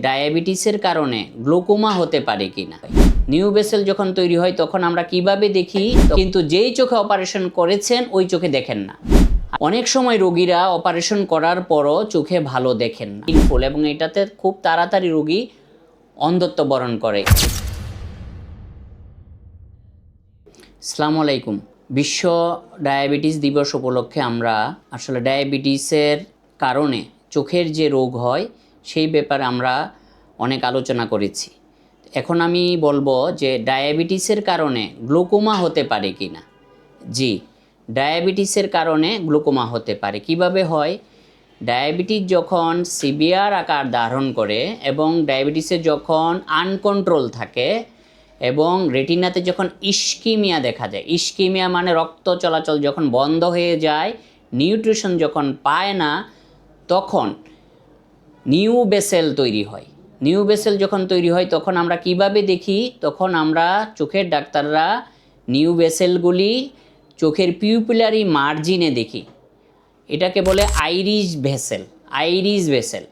ডায়াবেটিসের কারণে গ্লোকোমা হতে পারে কিনা। নিউ বেসেল যখন তৈরি হয়, তখন আমরা কীভাবে দেখি? কিন্তু যেই চোখে অপারেশন করেছেন, ওই চোখে দেখেন না। অনেক সময় রোগীরা অপারেশন করার পরও চোখে ভালো দেখেন না। এবং এটাতে খুব তাড়াতাড়ি রোগী অন্ধত্ব বরণ করে। আসসালামু আলাইকুম বিশ্ব ডায়াবেটিস দিবস উপলক্ষে আমরা আসলে ডায়াবেটিসের কারণে চোখের যে রোগ হয় সেই ব্যাপারে আমরা অনেক আলোচনা করেছি। এখন আমি বলব যে ডায়াবেটিসের কারণে গ্লুকোমা হতে পারে কি না জি, ডায়াবেটিসের কারণে গ্লুকোমা হতে পারে। কীভাবে হয়? ডায়াবেটিস যখন সিভিয়ার আকার ধারণ করে এবং ডায়াবেটিসে যখন আনকন্ট্রোল থাকে এবং রেটিনাতে যখন ইস্কিমিয়া দেখা যায় ইস্কিমিয়া মানে রক্ত চলাচল যখন বন্ধ হয়ে যায়, নিউট্রিশন যখন পায় না, তখন নিউ বেসেল তৈরি হয়। নিউ বেসেল যখন তৈরি হয়, তখন আমরা কীভাবে দেখি? তখন আমরা চোখের ডাক্তাররা নিউ বেসেলগুলি চোখের পিউপিলারি মার্জিনে দেখি। এটাকে বলে আইরিশ ভেসেল আইরিশ ভেসেল।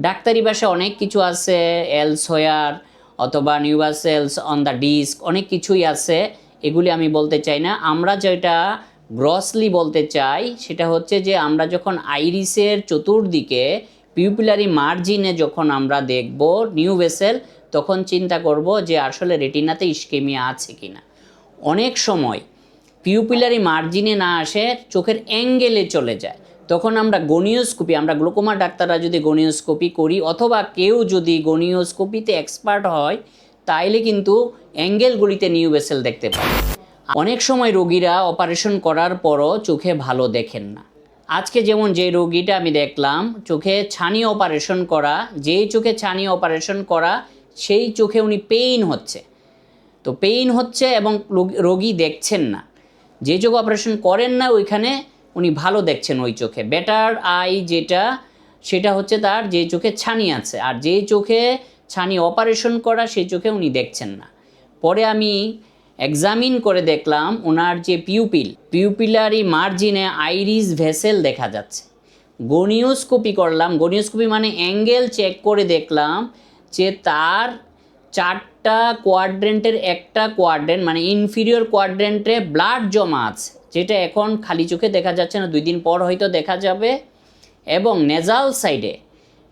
ডাক্তারি ভাষায় অনেক কিছু আছে এলসোয়ার অথবা নিউবাসেলস অন দ্য ডিস্ক, অনেক কিছুই আছে। এগুলি আমি বলতে চাই না। আমরা যেটা গ্রসলি বলতে চাই, সেটা হচ্ছে যে আমরা যখন আইরিসের চতুর্দিকে পিউপিলারি মার্জিনে যখন আমরা দেখব নিউ ভেসেল তখন চিন্তা করব যে আসলে রেটিনাতে ইস্কেমিয়া আছে কিনা। অনেক সময় পিউপিলারি মার্জিনে না আসে, চোখের অ্যাঙ্গেলে চলে যায়। তখন আমরা গনিওস্কোপি আমরা গ্লোকোমা ডাক্তাররা যদি গনিওস্কোপি করি, অথবা কেউ যদি গনিওস্কোপিতে এক্সপার্ট হয়, তাইলে কিন্তু অ্যাঙ্গেলগুলিতে নিউ ভেসেল দেখতে পায়। অনেক সময় রোগীরা অপারেশন করার পরও চোখে ভালো দেখেন না। আজকে যেমন যে রোগীটা আমি দেখলাম, চোখে ছানি অপারেশন করা, যেই চোখে ছানি অপারেশন করা, সেই চোখে উনি পেইন হচ্ছে। তো পেইন হচ্ছে এবং রোগী দেখছেন না। যে চোখ অপারেশন করেন না, ওইখানে উনি ভালো দেখছেন ওই চোখে। বেটার আই যেটা, সেটা হচ্ছে তার যে চোখে ছানি আছে। আর যে চোখে ছানি অপারেশন করা, সেই চোখে উনি দেখছেন না। পরে আমি এক্সামিন করে দেখলাম ওনার যে পিউপিল পিউপিলারি মার্জিনে আইরিস ভেসেল দেখা যাচ্ছে। গনিওস্কোপি করলাম গনিওস্কোপি মানে অ্যাঙ্গেল চেক করে দেখলাম যে তার চারটা কোয়াড্রেন্টের একটা কোয়াড্রেন্ট মানে ইনফিরিয়র কোয়াড্রেন্টে ব্লাড জমা আছে, যেটা এখন খালি চোখে দেখা যাচ্ছে না, দুই দিন পর হয়তো দেখা যাবে। এবং নেজাল সাইডে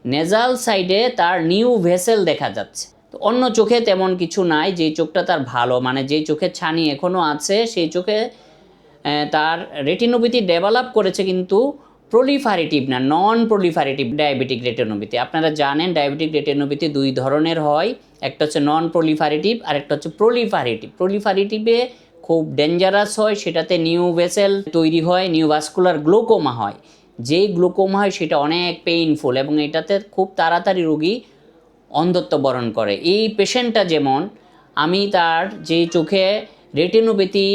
নেজাল সাইডে তার নিউ ভেসেল দেখা যাচ্ছে। অন্য চোখে তেমন কিছু নাই যে চোখটা তার ভালো। মানে যে চোখের ছানি এখনও আছে, সেই চোখে তার রেটিনোপ্যাথি ডেভেলপ করেছে কিন্তু প্রলিফারেটিভ না নন প্রলিফারেটিভ ডায়াবেটিক রেটিনোপ্যাথি আপনারা জানেন ডায়াবেটিক রেটিনোপ্যাথি দুই ধরনের হয়, একটা হচ্ছে নন প্রলিফারেটিভ আর একটা হচ্ছে প্রলিফারেটিভ প্রলিফারেটিভে খুব ডেঞ্জারাস হয়, সেটাতে নিউ ভেসেল তৈরি হয় নিউ ভাস্কুলার গ্লোকোমা হয়। যেই গ্লোকোমা হয়, সেটা অনেক পেইনফুল এবং এটাতে খুব তাড়াতাড়ি রোগী অন্ধত্ব বরণ করে। এই পেশেন্টটা যেমন, আমি তার যে চোখে রেটিনোপ্যাথি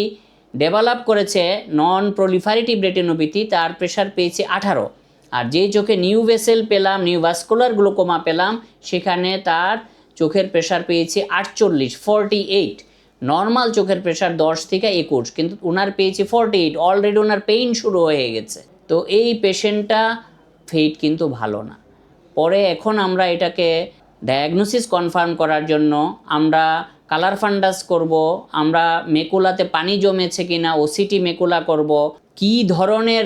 ডেভেলপ করেছে নন প্রলিফারেটিভ রেটিনোপ্যাথি তার প্রেশার পেয়েছে আঠারো। আর যেই চোখে নিউ ভেসেল পেলাম নিউ ভাস্কুলার গ্লোকোমা পেলাম, সেখানে তার চোখের প্রেশার পেয়েছে আটচল্লিশ ফর্টি এইট নর্মাল চোখের প্রেশার দশ থেকে একুশ, কিন্তু ওনার পেয়েছে ফর্টি এইট অলরেডি ওনার পেইন শুরু হয়ে গেছে। তো এই পেশেন্টটা ফেট কিন্তু ভালো না। পরে এখন আমরা এটাকে ডায়াগনোসিস কনফার্ম করার জন্য আমরা কালার ফান্ডাস করব, আমরা মেকুলাতে পানি জমেছে কিনা ওসিটি মেকুলা করব, কি ধরনের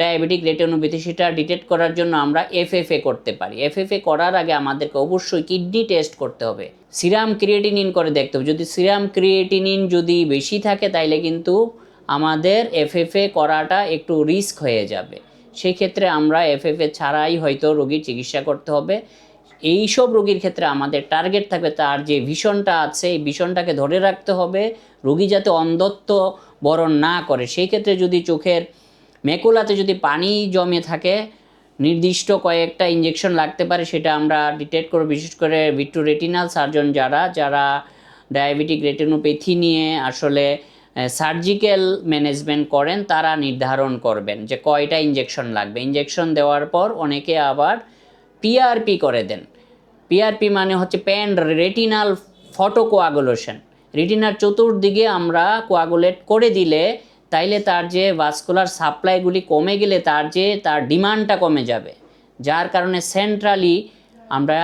ডায়াবেটিক রেটিনোপ্যাথি সেটা ডিটেক্ট করার জন্য আমরা এফএফএ করতে পারি। এফএফএ করার আগে আমাদেরকে অবশ্যই কিডনি টেস্ট করতে হবে। সিরাম ক্রিয়েটিনিন করে দেখতে হবে। যদি সিরাম ক্রিয়েটিনিন যদি বেশি থাকে, তাইলে কিন্তু আমাদের এফএফএ করাটা একটু রিস্ক হয়ে যাবে। সেই ক্ষেত্রে আমরা এফএফএ ছাড়াই হয়তো রোগীর চিকিৎসা করতে হবে। এই সব রোগীর ক্ষেত্রে আমাদের টার্গেট থাকবে তার যে ভীষণটা আছে, এই ভীষণটাকে ধরে রাখতে হবে। রোগী যাতে অন্ধত্ব বরণ না করে। সেই ক্ষেত্রে যদি চোখের মেকুলাতে যদি পানি জমে থাকে, নির্দিষ্ট কয়েকটা ইঞ্জেকশন লাগতে পারে, সেটা আমরা ডিটেক্ট করব। বিশেষ করে ভিট্রু রেটিনাল সার্জন যারা যারা ডায়াবেটিক রেটিনোপ্যাথি নিয়ে আসলে সার্জিক্যাল ম্যানেজমেন্ট করেন, তারা নির্ধারণ করবেন যে কয়টা ইঞ্জেকশন লাগবে। ইঞ্জেকশন দেওয়ার পর অনেকে আবার পিআরপি করে দেন। পিআরপি মানে হচ্ছে প্যান রেটিনাল ফটো কোয়াগুলেশন রেটিনার চতুর্দিকে আমরা কোয়াগুলেট করে দিলে তাইলে তার যে ভাস্কুলার সাপ্লাইগুলি কমে গেলে তার যে, তার ডিমান্ডটা কমে যাবে। যার কারণে সেন্ট্রালি আমরা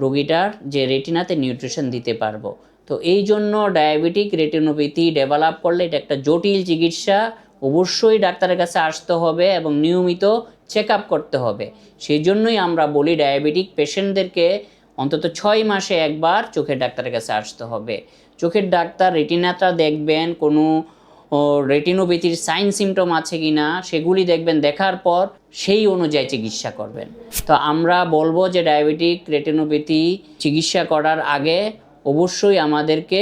রোগীটার যে রেটিনাতে নিউট্রিশন দিতে পারব। তো এই জন্য ডায়াবেটিক রেটিনোপ্যাথি ডেভেলপ করলে এটা একটা জটিল চিকিৎসা। অবশ্যই ডাক্তারের কাছে আসতে হবে এবং নিয়মিত চেক করতে হবে। সেই জন্যই আমরা বলি ডায়াবেটিক পেশেন্টদেরকে অন্তত ছয় মাসে একবার চোখের ডাক্তারের কাছে আসতে হবে। চোখের ডাক্তার রেটিনাটা দেখবেন, কোনো রেটিনোপ্যাথির সাইন সিমটম আছে কি না সেগুলি দেখবেন, দেখার পর সেই অনুযায়ী চিকিৎসা করবেন। তো আমরা বলব যে ডায়াবেটিক, রেটিনোপ্যাথি চিকিৎসা করার আগে অবশ্যই আমাদেরকে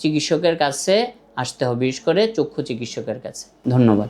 চিকিৎসকের কাছে আসতে হবে, বিশেষ করে চক্ষু চিকিৎসকের কাছে। ধন্যবাদ।